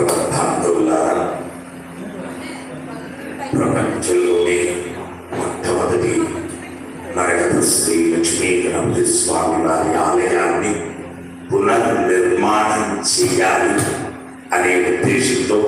భగవద్భాంతులారా ప్రపంచంలోనే మొట్టమొదటి నరకత శ్రీ లక్ష్మీ గణపతి స్వామి వారి ఆలయాన్ని పునర్నిర్మాణం చేయాలి అనే ఉద్దేశంతో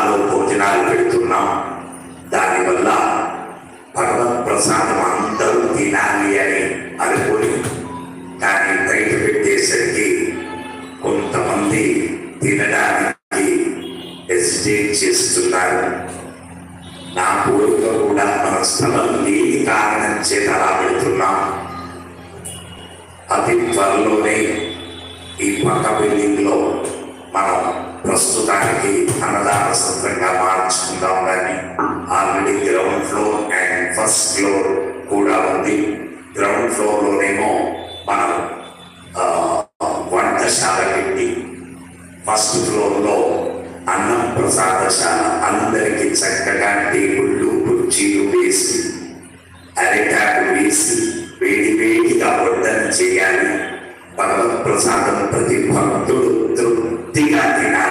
వరండాలో భోజనాలు పెడుతున్నాం. దానివల్ల భగవత్ ప్రసాదం అందరూ తినాలి అని అనుకుని దాన్ని బయట పెట్టేసరికి కొంతమంది తినడానికి హెసిటేట్ చేస్తున్నారు. నా కోరిక కూడా మన స్థలం లేని కారణం చేత అలా పెడుతున్నాం. అతి త్వరలోనే ఈ పక్క బిల్డింగ్లో మనం ప్రస్తుతానికి అన్నదాన సత్రంగా మార్చుకుందాం కానీ already ground floor and first floor కూడా ఉంది. గ్రౌండ్ ఫ్లోర్లోనేమో మనం వంటశాల పెట్టి ఫస్ట్ ఫ్లోర్లో అన్నం ప్రసాదశాల అందరికీ చక్కగా టేబుళ్ళు కుర్చీలు వేసి అరిటాకు వేసి వేడి వేడిగా వడ్డన చేయాలి. భగవత్ ప్రసాదం ప్రతి భక్తుడు తృప్తిగా తినాలి.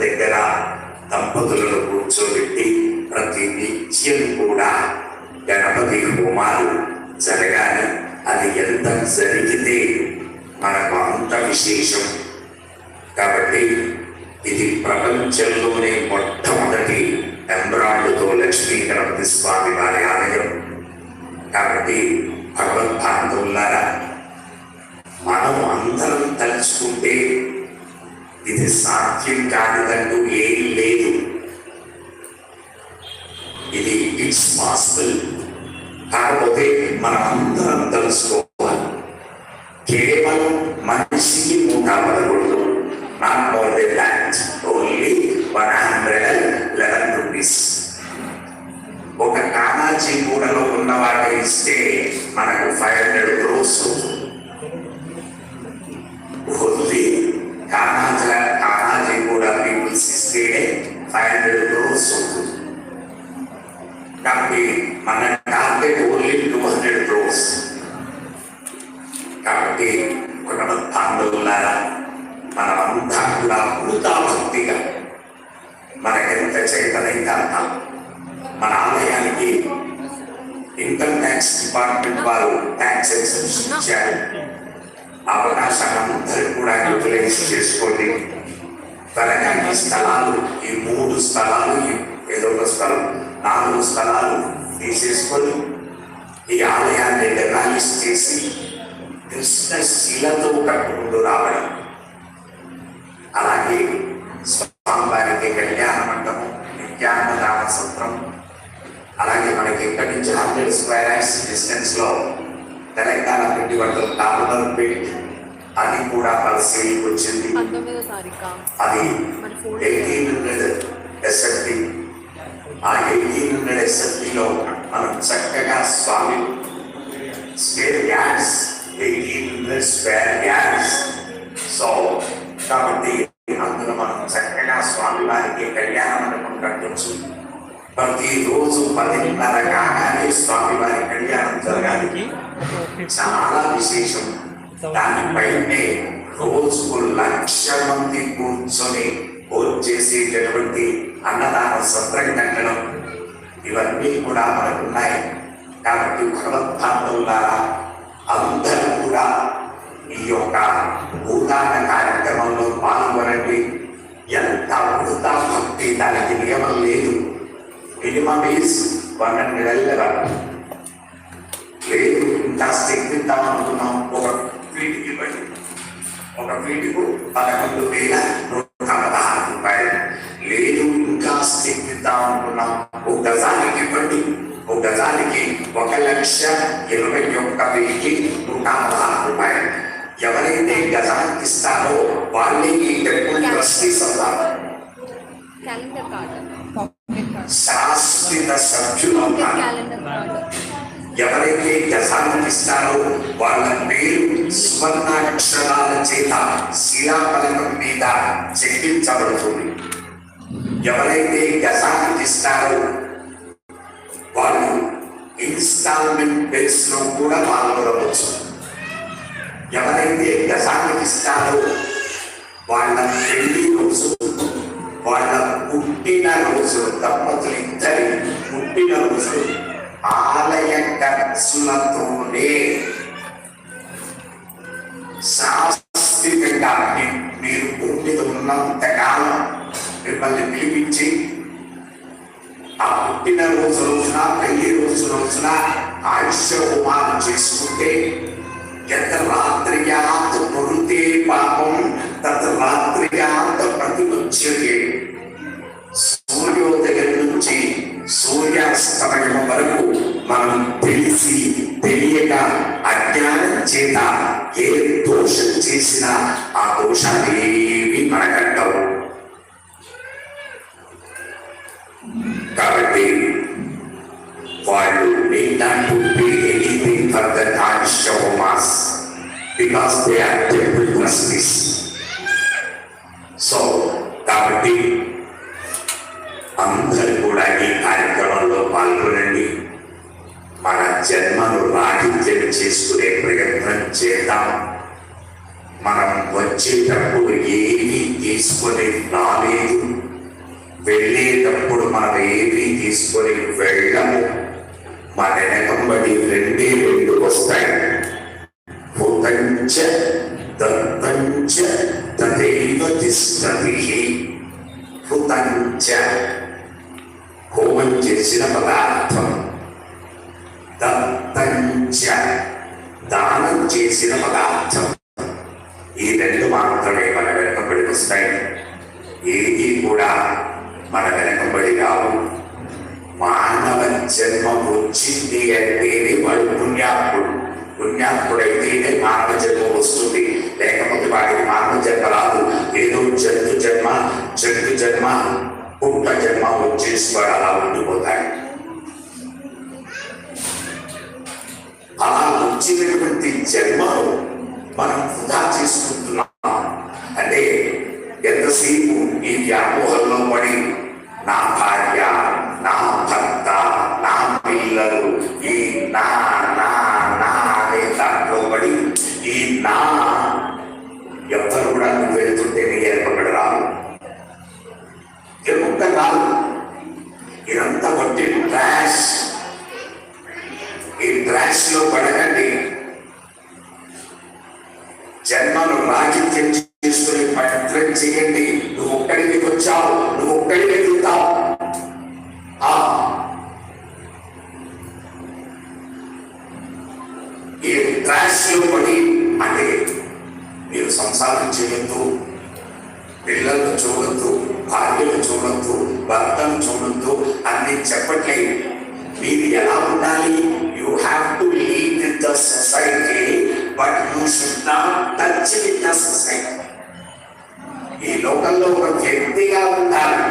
దగ్గర దంపతులను కూర్చోబెట్టి ప్రతి నిత్యం కూడా గణపతి హోమాలు జరగాలి. అది ఎంత జరిగితే మనకు అంత విశేషం. కాబట్టి ఇది ప్రపంచంలోనే మొట్టమొదటి ఎంబ్రాయిడ్తో లక్ష్మీ గణపతి స్వామి వారి ఆలయం. కాబట్టి భగవద్భాంతులారా మనం అందరం తలుచుకుంటే ఇది సాధ్యం కానిదంటూ ఏం లేదు. ఇది ఇట్స్ పాసిబుల్ కాకపోతే మనం అందరం తెలుసుకోవాలి. కేవలం మనిషికి నూట పదకొండు not more than that only one hundred eleven rupees ఒక కానాచి కూడలో ఉన్న వాటి ఇస్తే మనకు ఫైవ్ హండ్రెడ్ క్రోస్ అవుతుంది మనకెంత చైతన్యంగా మన ఆలయానికి ఇన్కమ్ ట్యాక్స్ డిపార్ట్మెంట్ వారు ట్యాక్స్ ఎక్సెప్షన్ ఇచ్చారు. అవకాశాలను అందరూ కూడా యూటిలైజ్ చేసుకోండి త్వరగా ఈ స్థలాలు ఈ మూడు స్థలాలు ఏదో ఒక స్థలం నాలుగు స్థలాలు తీసేసుకొని ఈ ఆలయాన్ని డెమాలిష్ చేసి కృష్ణ శిలతో కట్టుకుంటూ రావడం. నుంచి హండ్రెడ్ స్క్వేర్ యార్డ్స్ డిస్టెన్స్లో తెలంగాణ పిండి వంటలు డాబర్ పెయింట్ అది కూడా పరిశీలికి వచ్చింది పంతొమ్మిదో తారీఖు అది మరి phone eighteen hundred S F T ఆ ఎయిటీన్ హండ్రెడ్ ఎస్ఎఫ్టిలో మనం చక్కగా స్వామి square yards eighteen hundred square yards కాబట్టి అందులో మనం చక్కగా స్వామి వారికి కళ్యాణ మండపం కట్టొచ్చు ప్రతిరోజు పదిన్నర కాగానే స్వామి వారి కళ్యాణం జరగాలి. చాలా విశేషం. దానిపైనే రోజుకు లక్ష మంది కూర్చొని భోజేసేటటువంటి అన్నదాన సత్రం కట్టడం ఇవన్నీ కూడా మనకున్నాయి. కాబట్టి భగవద్భాంతులారా అందరూ కూడా ఈ యొక్క భూదాన కార్యక్రమంలో పాల్గొనండి. ఎంత ఉడతా భక్తి దానికి నియమం లేదు. Minimum is one hundred eleven లేదు ఇంకా శక్తిద్దాం అనుకున్నాం ఒక ఫీట్కి ఇవ్వండి ఒక ఫీటుకు పదకొండు వేల నూట పదహారు రూపాయలు లేదు ఇంకా శక్తిద్దాం అనుకున్నాం ఒక గజానికి ఇవ్వండి ఒక గజానికి ఒక లక్ష ఇరవై ఒక్క వెయ్యి నూట పదహారు రూపాయలు ఎవరైతే గజానికి ఇస్తారో వాళ్ళే ఈ టెంపుల్ ట్రస్టీస్ అవుతారు శాశ్వత సభ్యులు ఎవరైతే గజానికి ఇస్తారో వాళ్ళ పేరు సువర్ణాక్షరాల చేత శిలాఫలకం మీద చెక్కించబడుతుంది. ఎవరైతే గజానికి ఇస్తారో వాళ్ళు ఇన్స్టాల్మెంట్ బేస్లో కూడా పాల్గొనవచ్చు. ఎవరైతే గజానికి ఇస్తారో వాళ్ళ పెళ్ళి రోజు వాళ్ళ పుట్టిన రోజు దంపతులు ఇద్దరి పుట్టిన రోజు ఆలయ ఖర్చులతోనే శాస్త్రీయంగా మీరు భూమి మీద ఉన్నంతకాలం మిమ్మల్ని పిలిపించి ఆ పుట్టిన రోజు రోజున పెళ్ళి రోజు రోజున ఆయుష్య హోమాలు చేసుకుంటే ఎంత రాత్రియాత్ పొరుతే పాపం తత్ రాత్రియాత్ ప్రతిముచ్యతే సూర్యోదయం చేత ఏ దోషం చేసినా ఆ దోషాన్ని ఏమీ మనకంటావు కాబట్టి వాళ్ళు may not to pay anything for the conscious of mass because they are temple trustees so కాబట్టి అందరూ కూడా ఈ కార్యక్రమంలో పాల్గొనండి మన జన్మ రాహిత్యం చేసుకునే ప్రయత్నం చేద్దాం. మనం వచ్చేటప్పుడు ఏమీ తీసుకొని రాలేదు. వెళ్ళేటప్పుడు మనం ఏమీ తీసుకొని వెళ్ళము. మన వెనకంబడి రెండే రెండు వస్తాయి. భూతంచ దత్తంచ తదైవ తిష్టతి. భూతంచ హోమం చేసిన పదార్థం. దత్తం దానం చేసిన పదార్థం. ఈ రెండు మాత్రమే మన వెనకబడి వస్తాయి. ఏది కూడా మన వెనకబడి రావు. మానవ జన్మ వచ్చింది అంటేనే వాడు పుణ్యాత్ముడు. పుణ్యాత్ముడైతేనే మానవ జన్మ వస్తుంది. లేకపోతే వాడికి మానవ జన్మ రాదు. ఏదో జంతు జన్మ జంతు జన్మ పుట్ట జన్మ వచ్చేసి వాడు అలా ఉండిపోతాడు. అలా వచ్చినటువంటి జన్మను మనం వృధా చేసుకుంటున్నాం. అంటే ఎంతసేపు ఈ వ్యామోహంలో పడి నా భార్య నా భర్త నా పిల్లలు ఈ నా నా నా అనే దాంట్లో పడి ఈ నా ఎవరు కూడా నువ్వు వెళ్తుంటే నీ ఏర్పడి రాదు ఎప్పుడు రాదు ఇదంతా కొట్టి ట్రాష్ పిల్లలను చూడొద్దు భార్యను చూడొద్దు భర్తను చూడొద్దు అన్ని చెప్పట్లేదు. మీరు ఎలా ఉండాలి? You have to lead with the society but you should not touch with the society ఈ లోకంలో ఒక వ్యక్తిగా ఉండాలి.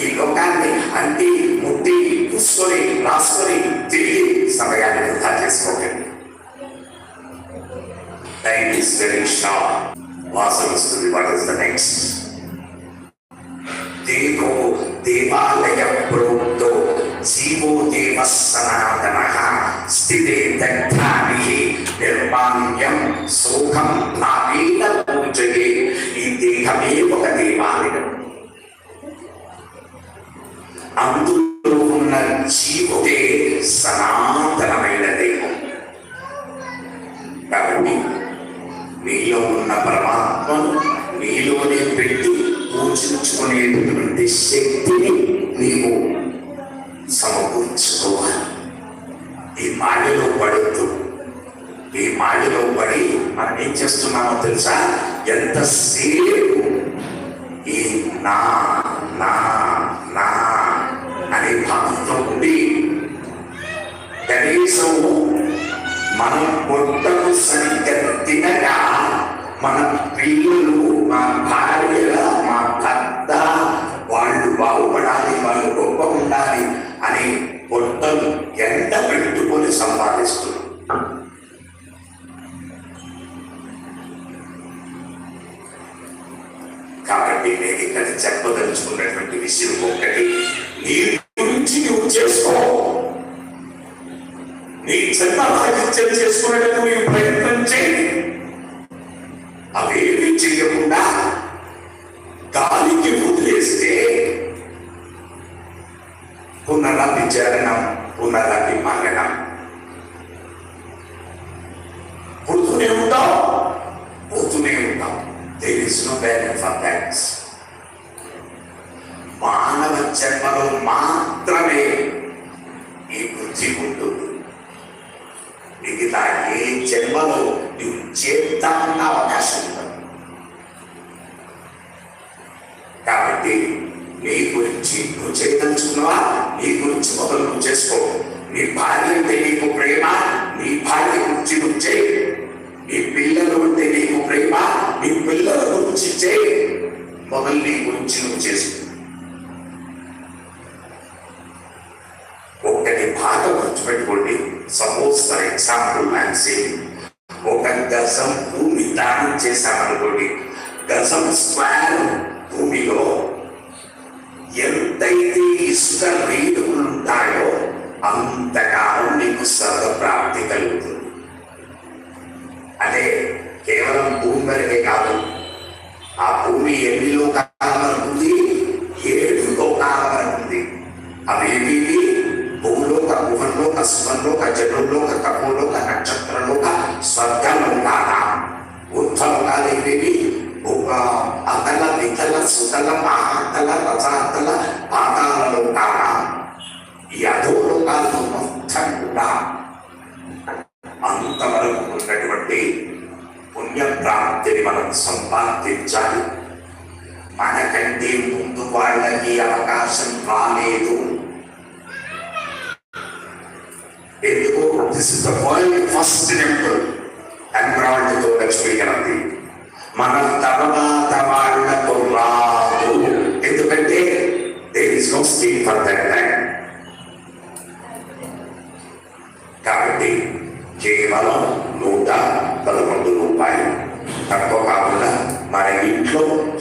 ఈ లోకాన్ని అంటి ముట్టి పుసుకొని రాసుకొని తిరిగి సమయాన్ని వృధా చేసుకోకండి. టైం ఇస్ వెరీ షార్ట్ వాసన వస్తుంది వాట్ ఇస్ ద నెక్స్ట్? దేవో దేవాలయ ప్రోక్తో జీవో దేవ సనాతన స్థితే దగ్ధాని నిర్మాణ్యం సోహం భావేన పూజయే. ఈ దేహమే ఒక దేవాలయం. అందులో ఉన్న జీవుడే సనాతనమైన దైవం కాబట్టి మీలో ఉన్న పరమాత్మను మీలోనే పెట్టి పూజించుకునేటటువంటి శక్తిని నీవు సమకూర్చుకోవాలి. ఈ మాయలో పడుతూ ఈ మాయలో పడి మనం ఏం చేస్తున్నామో తెలుసా? ఎంతసేపు ఈ నా నా నా అనే భావంతో ఉండి కనీసం మనం పొట్టకు సరిగ్గా తినగా మన పిల్లలు మా భార్య మా బాగుపడాలి వాళ్ళు గొప్ప ఉండాలి అని పొట్టలు ఎండ పెట్టుకొని సంపాదిస్తున్నారు. కాబట్టి నేను ఇక్కడ చెప్పదలుచుకున్నటువంటి విషయం ఒకటి నీ గురించి నువ్వు చేసుకో. నీ జన్మ రాహిత్యం చేసుకునేటట్టు నీవు ప్రయత్నం చేయి అవేమి చేయకుండా గాలికి వదిలేస్తే పునరాపి జననం పునరాపి మరణం పుడుతూనే ఉంటాం పోతూనే ఉంటాం there is no balance of that's మానవ జన్మలో మాత్రమే ఈ బుద్ధి ఉంటుంది. మిగతా ఏ జన్మలో నువ్వు చేద్దామన్న అవకాశం ఉండదు. కాబట్టి నీ గురించి నువ్వు చేయదలుచుకున్నావా గురించి మొదలు నువ్వు చేసుకో నీ భార్య అంటే నీకు ప్రేమ నీ భార్య గురించి నువ్వు చేయి నీ పిల్లలు అంటే నీకు ప్రేమ నీ పిల్లల గురించి చేయి మొదలు నీ గురించి నువ్వు చేసుకో ఒకటి బాగా గుర్తుపెట్టుకోండి సపోజ్ ఫర్ ఎగ్జాంపుల్ మ్యాన్సీ ఒక గజం భూమి దానం చేశామనుకోండి. గజం స్క్వేర్ భూమిలో ఎంతైతే ఇష్ట రేణువులు ఉంటాయో అంతకాలం నీకు సర్వప్రాప్తి ప్రాప్తి కలుగుతుంది. అదే కేవలం భూమి వరకే కాదు ఆ భూమి ఎన్ని లోకాల అంతవరకు ఉన్నటువంటి పుణ్యప్రాప్తిని మనం సంపాదించాలి. మనకంటే ముందు వాళ్ళకి అవకాశం రాలేదు. ఎందుకు? This is the world first temple ఎంబ్రాయిడరీతో లక్ష్మీకరంది మన తర్వాత వాళ్ళకు రాదు. ఎందుకంటే there is no scheme for that time కాబట్టి కేవలం నూట పదకొండు రూపాయలు. తక్కువ కాకుండా మన ఇంట్లో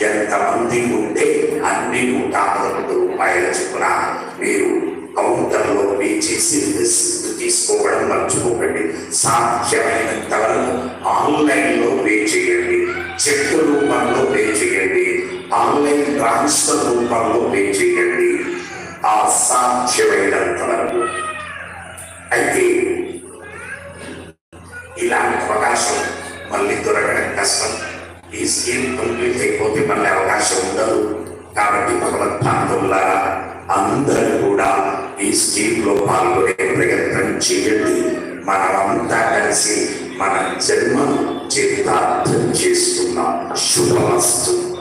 ఎంతమంది ఉంటే అన్ని నూట పదకొండు రూపాయల చొప్పున మీరు కౌంటర్లో పే చేసి రిసిప్ట్ తీసుకోవడం మర్చిపోకండి. సాధ్యమైనంత వరకు ఆన్లైన్లో పే చేయండి. చెక్ రూపంలో పే చేయండి. ఆన్లైన్ ట్రాన్స్ఫర్ రూపంలో పే చేయండి. ఆ సాధ్యమైనంత వరకు అయితే అవకాశం. మళ్ళీ దొరకడం కష్టం. ఈ స్కీమ్ కంప్లీట్ అయిపోతే మళ్ళీ అవకాశం ఉండదు. కాబట్టి భగవద్భాంతులారా అందరూ కూడా ఈ స్కీమ్లో పాల్గొనే ప్రయత్నం చేయండి. మనమంతా కలిసి మన జన్మను చరితార్థం చేస్తున్నాం శుభవస్తు